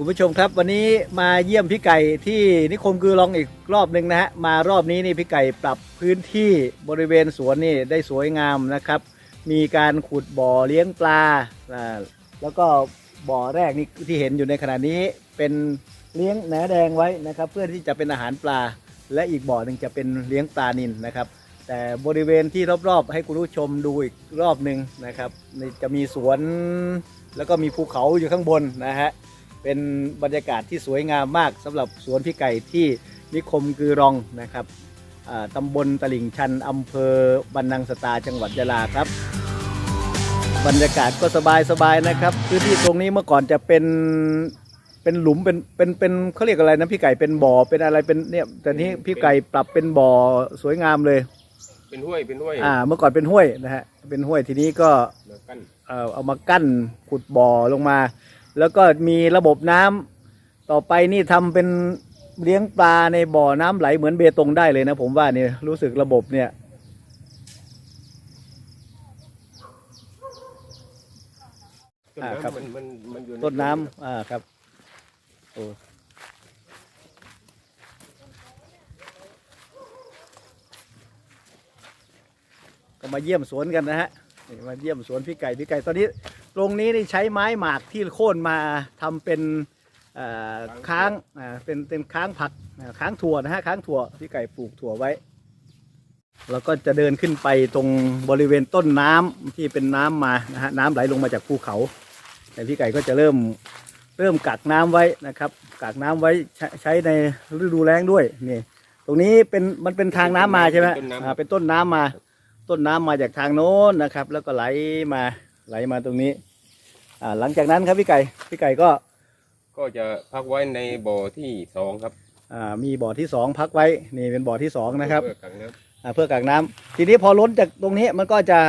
คุณผู้ชมครับวันนี้มาเยี่ยมพี่ไก่ที่นิคมกือลองอีกรอบหนึ่งนะฮะมารอบนี้นี่พี่ไก่ปรับพื้นที่บริเวณสวนนี่ได้สวยงามนะครับ มีการขุดบ่อเลี้ยงปลาอ่าแล้วก็บ่อแรกนี่ที่เห็นอยู่ในขณะนี้เป็นเลี้ยงแหนแดงไว้นะครับ เพื่อที่จะเป็นอาหารปลา และอีกบ่อหนึ่งจะเป็นเลี้ยงปลานิลนะครับ แต่บริเวณที่รอบๆ ให้คุณผู้ชมดูอีกรอบหนึ่งนะครับนี่จะมีสวนแล้วก็มีภูเขาอยู่ข้างบนนะฮะ เป็นบรรยากาศที่สวยงามมากสำหรับสวนพี่ไก่ที่นิคมกือรองนะครับอ่าตำบลตลิ่งชันอำเภอบรรนังสตาจังหวัดยะลาครับ บรรยากาศก็สบายสบายๆนะครับพื้นที่ตรงนี้เมื่อก่อนจะเป็นเป็นหลุมเป็นเป็นเป็นเขาเรียกอะไรนะพี่ไก่เป็นบ่อเป็นอะไรเป็นเนี่ยแต่นี้พี่ไก่ปรับเป็นบ่อสวยงามเลย เป็นห้วยเป็นห้วยอ่า เมื่อก่อนเป็นห้วยนะฮะเป็นห้วยทีนี้ก็มากั้นเอ่อเอามากั้นขุดบ่อลงมา แล้วก็มีระบบน้ำต่อไปนี่ทำเป็นเลี้ยงปลาในบ่อน้ำไหลเหมือนเบตงได้เลยนะ ผมว่าเนี่ยรู้สึกระบบเนี่ยต้นอ่าครับน้ำมันมันมันอยู่ใต้นน้ำอ่าครับโอ้ก็มาเยี่ยมสวนกันนะฮะนี่มาเยี่ยมสวนพี่ไก่พี่ไก่ตอนนี้ ตรงนี้นี่ใช้ไม้หมากที่โค่นมาทำเป็นเอ่อค้างอ่าเป็นเป็นค้างผักอ่าค้างถั่วนะฮะค้างถั่วพี่ไก่ปลูกถั่วไว้ แล้วก็จะเดินขึ้นไปตรงบริเวณต้นน้ำที่เป็นน้ำมานะฮะน้ำไหลลงมาจากภูเขา แต่พี่ไก่ก็จะเริ่มเริ่มกักน้ำไว้นะครับกักน้ำไว้ใช้ใช้ในฤดูแล้งด้วยนี่ตรงนี้เป็นมันเป็นทางน้ำมาใช่ไหมเป็นต้นน้ำ อ่าเป็นต้นน้ำมา ต้นน้ำมาจากทางโน้นนะครับ แล้วก็ไหลมา ไหลมาตรงนี้ อ่าหลังจากนั้นครับพี่ไก่พี่ไก่ก็ก็จะพักไว้ในบ่อที่สองครับอ่ามีบ่อที่สองพักไว้นี่เป็นบ่อที่สองนะครับเพื่อกักน้อ่าเพื่อกักน้ำทีนี้พอล้นจากตรงนี้มันก็จะ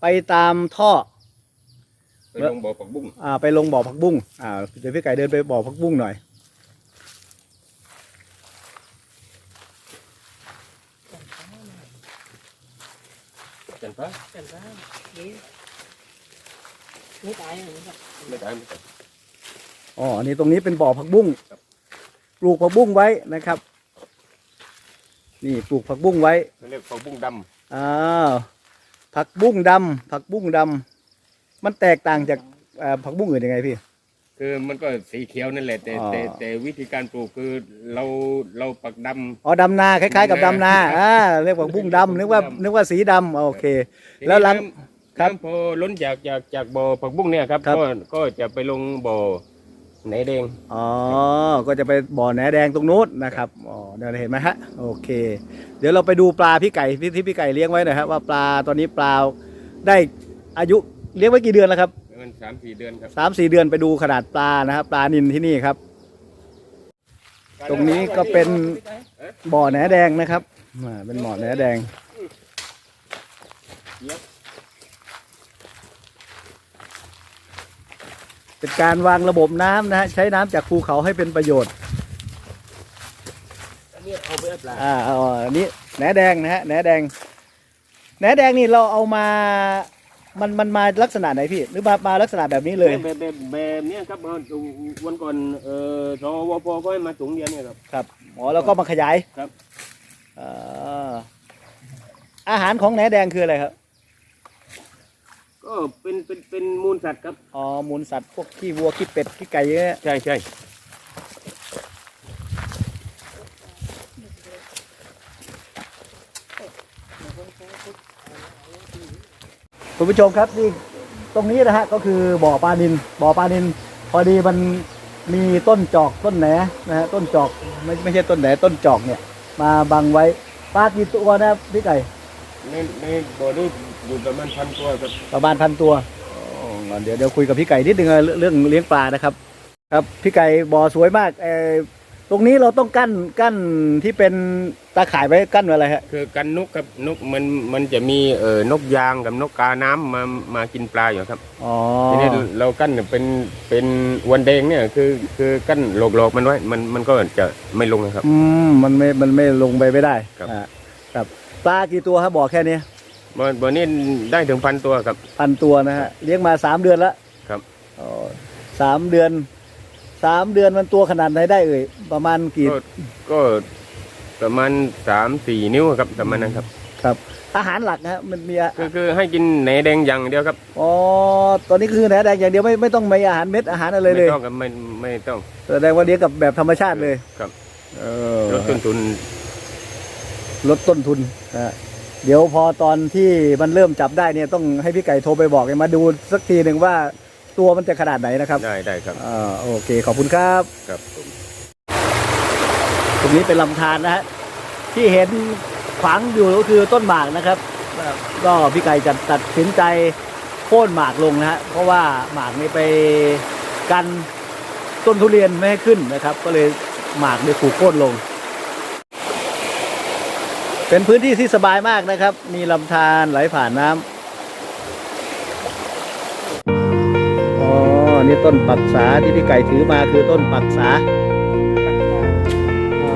ไปตามท่อำไปลงบ่อปักบุ้งอ่าไปลงบ่อผักบุ้งอ่าเดี๋ยวพี่ไก่เดินไปบ่อผักบุ้งหน่อยจัน ทร์ Cần đó, đi. Mấy cái này nó ไม่ได้ไม่ได้อ๋ออันนี้ตรงนี้เป็นบ่อผักบุ้งครับปลูกผักบุ้งไว้นะครับ นี่ปลูกผักบุ้งไว้เขาเรียกปักบุ้งดอ่าผักบุ้งดำผักบุ้งดำมันแตกต่างจากเอ่อผักบุ้งอื่นยังไงพี่ำคือมันก็สีเขียวนั่นแหละแต่อ๋อแต่แต่วิธีการปลูกคือเราเราปักดอ๋อดำนาคล้ายๆ กับดำนาอ่าเรียกผักบุ้งดำนึกว่านึกว่าสีดำโอเคำทีนี้แล้วหลังน้ำ ครับน้ำพอล้นจากจากจากบ่อปักบุ้งเนี่ยครับครับ ก็ก็จะไปลงบ่อไหนแดง อ๋อ ก็จะไปบ่อแหนแดงตรงนู้นนะครับ อ๋อ เดี๋ยวเห็นไหมฮะ โอเค เดี๋ยวเราไปดูปลาพี่ไก่ที่ที่พี่ไก่เลี้ยงไว้หน่อยครับว่าปลาตอนนี้ปลาได้อายุเลี้ยงไว้กี่เดือนแล้วครับมันสามสี่เดือนครับ สามสี่เดือนไปดูขนาดปลานะครับปลานินที่นี่ครับ ตรงนี้ก็เป็นบ่อแหนแดงนะครับอ่าเป็นบ่อแหนแดง เป็นการวางระบบน้ำนะฮะใช้น้ำจากภูเขาให้เป็นประโยชน์อันนี้เอาไปเอาปลาอ่าเอาอันนี้แหนแดงนะฮะแหนแดงแหนแดงนี่เราเอามามันมันมาลักษณะไหนพี่ หรือมามาลักษณะแบบนี้เลยแบบแบบแบบเนี้ยครับเอาวันก่อนเอ่อสวปก็ให้มาถุงเดียวเนี่ยครับ ครับอ๋อแล้วก็มาขยายครับอ่าอาหารของแหนแดงคืออะไรครับ ก็เป็นเป็นเป็นมูลสัตว์ครับอ๋อมูลสัตว์พวกขี้วัวขี้เป็ดขี้ไก่เนี่ยใช่ใช่คุณผู้ชมครับนี่ตรงนี้นะฮะก็คือบ่อปลานินบ่อปลานิน พอดีมันมีต้นจอกต้นแหนนะฮะต้นจอกไม่ไม่ใช่ต้นแหนต้นจอกเนี่ย มาบังไว้ปลากี่ตัวนะพี่ไก่ ในในบ่อนี้อยู่ประมาณพันตัวครับประมาณพันตัวอ๋องั้นเดี๋ยวเดี๋ยวคุยกับพี่ไก่นิดนึงเรื่องเรื่องเลี้ยงปลานะครับ ครับพี่ไก่บ่อสวยมากเออตรงนี้เราต้องกั้นกั้นที่เป็นตาข่ายไว้กั้นไว้อะไรฮะคือกันนกกับนกมันมันจะมีเอ่อนกยางกับนกกาน้ำมามากินปลาอยู่ครับอ๋อทีนี้เรากั้นเป็นเป็นวันแดงเนี่ยคือคือกั้นหลอกหลอกมันไว้มันมันก็จะไม่ลงนะครับอืมมันไม่มันไม่ลงไปไม่ได้ครับ อ่าครับ ปลากี่ตัวครับบ่อแค่นี้บ่บ่อนี้ได้ถึงพันตัวครับ พันตัวนะฮะเลี้ยงมาสามเดือนแล้วครับอ๋อสามเดือนสามเดือนมันตัวขนาดไหนได้เอ่ยประมาณกี่ก็ก็ประมาณสามสี่นิ้วครับประมาณนั้นครับ ครับ อาหารหลักนะฮะมันมีอะคือคือให้กินแหนแดงอย่างเดียวครับอ๋อตอนนี้คือแหนแดงอย่างเดียวไม่ไม่ต้องมีอาหารเม็ดอาหารอะไรเลยไม่ต้องครับไม่ไม่ต้องแสดงว่าเลี้ยงกับแบบธรรมชาติเลยครับเออลดต้นทุน ลดต้นทุนนะฮะเดี๋ยวพอตอนที่มันเริ่มจับได้เนี่ยต้องให้พี่ไก่โทรไปบอกให้มาดูสักทีหนึ่งว่าตัวมันจะขนาดไหนนะครับได้ได้ครับอ่าโอเคขอบคุณครับครับผมตรงนี้เป็นลำธารนะฮะที่เห็นขวางอยู่ก็คือต้นหมากนะครับอ่าก็พี่ไก่จะตัดสินใจโค่นหมากลงนะฮะเพราะว่าหมากนี่ไปกันต้นทุเรียนไม่ให้ขึ้นนะครับ ก็เลยหมากเลยถูกโค่นลง เป็นพื้นที่ที่สบายมากนะครับ มีลำธารไหลผ่านน้ำอ๋อ นี่ต้นปักษาที่พี่ไก่ถือมาคือต้นปักษาอ๋อ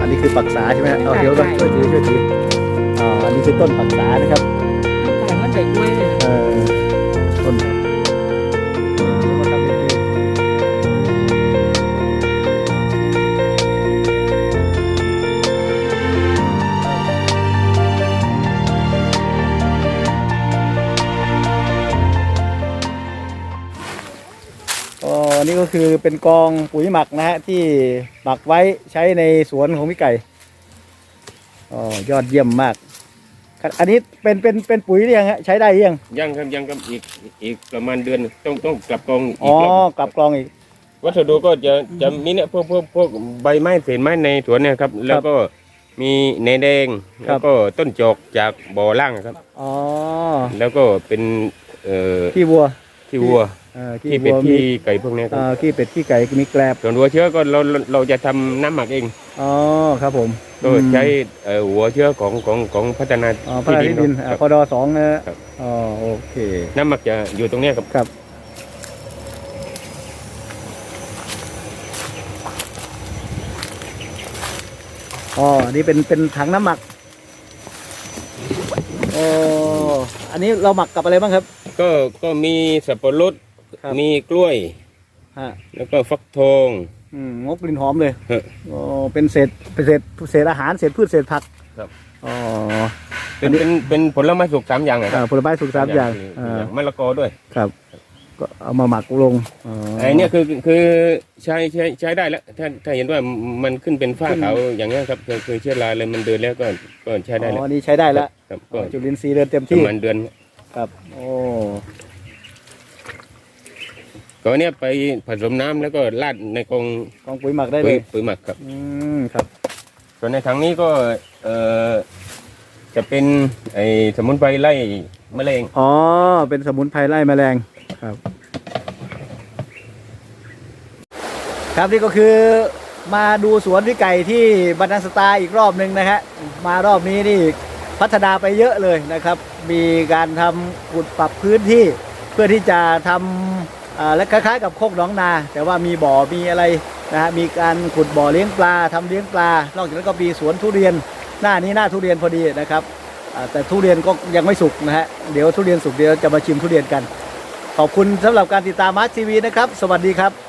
อันนี้คือปักษาใช่ไหมเอาเดี๋ยวเราช่วยถือช่วยถืออ๋อ อันนี้คือต้นปักษานะครับ นี่ก็คือเป็นกองปุ๋ยหมักนะฮะที่หมักไว้ใช้ในสวนของพี่ไก่อ๋อยอดเยี่ยมมากอันนี้เป็นเป็นเป็นปุ๋ยหรือยังฮะใช้ได้หรือยังยังครับยังครับอีกอีกประมาณเดือนหนึ่งต้องต้องกลับกองอีอ๋อกรอบกลับกลองอีก วัสดุก็จะจะมีเนี่ยพวกพวกพวกใบไม้เศษไม้ในสวนเนี่ยครับ แล้วก็มีแหนแดงครัแล้บวก็ต้นจอกจากบ่อล่างครับ อ๋อแล้วก็เป็นเอ่อขี้วัวที่วัวเอ่อ ขี้ที่เป็ดวัวมีที่ไก่พวกเนี้ยคเอ่รับอขี้เป็ดขี้ไก่มีแกลบส่วนหัวเชื้อก็เราเราเราจะทำน้ำหมักเองอ๋อครับผมก็ใช้เอ่อหัวเชื้อของของของพัฒนาอ๋อพระราชดินคอ่ารับพอดอสองนะฮะครับอ๋อโอเค น้ำหมักจะอยู่ตรงเนี้ยครับครับอ๋อนี่เป็นเป็นถังน้ำหมักอ๋ออันนี้เราหมักกับอะไรบ้างครับ ก็ก็มีสับปะรด ครับ มีกล้วย ฮะแล้วก็ฟักทอง อืมงบกลิ่นหอมเลยฮะ อ๋อเป็นเศษเป็นเศษเศษอาหารเศษพืชเศษผักครับ อ๋อเป็นเป็นเป็นผลไม้สุกสามอย่างอะคอ่ารับผลไม้สุกสามอย่างคืออ่าอย่างมะละกอด้วยครับ ก็เอามาหมักลงอ๋อ ไอ้เนี่ยคือคือใช้ใช้ใช้ได้แล้วถ้าถ้าเห็นว่ามันขึ้นเป็นฝ้าขาวอย่างเงี้ยครับคือคือเชื้อราอะไรมันเดินแล้วก็ก็ใช้ได้อ๋แล้วอนี่ใช้ได้แล้วครับอ๋ก็อจุลินทรีย์เดินเต็มปที่ระมาณเดือนครับ โอ้ ก็เนี่ยไปผสมน้ำแล้วก็ราดในกองกองปุ๋ยหมักได้เลปุ๋ยยปุ๋ยหมักครับ อืมครับส่วนในถังนี้ก็เอ่อจะเป็นไอ้สมุนไพรไล่แมลงอ๋อเป็นสมุนไพรไล่แมลงครับ ครับนี่ก็คือมาดูสวนพี่ไก่ที่บันดังสตาร์อีกรอบหนึ่งนะฮะมารอบนี้นี่พัฒนาไปเยอะเลยนะครับ มีการทำขุดปรับพื้นที่ เพื่อที่จะทำอ่า และคล้ายๆ กับโคกหนองนา แต่ว่ามีบ่อมีอะไรนะฮะมีการขุดบ่อเลี้ยงปลาทำเลี้ยงปลา นอกจากนั้นก็มีสวนทุเรียนหน้านี้หน้าทุเรียนพอดีนะครับแต่ทุเรียนก็ยังไม่สุกนะฮะเดี๋ยวทุเรียนสุกเดี๋ยวจะมาชิมทุเรียนกัน ขอบคุณสำหรับการติดตามมาร์ททีวีนะครับ สวัสดีครับ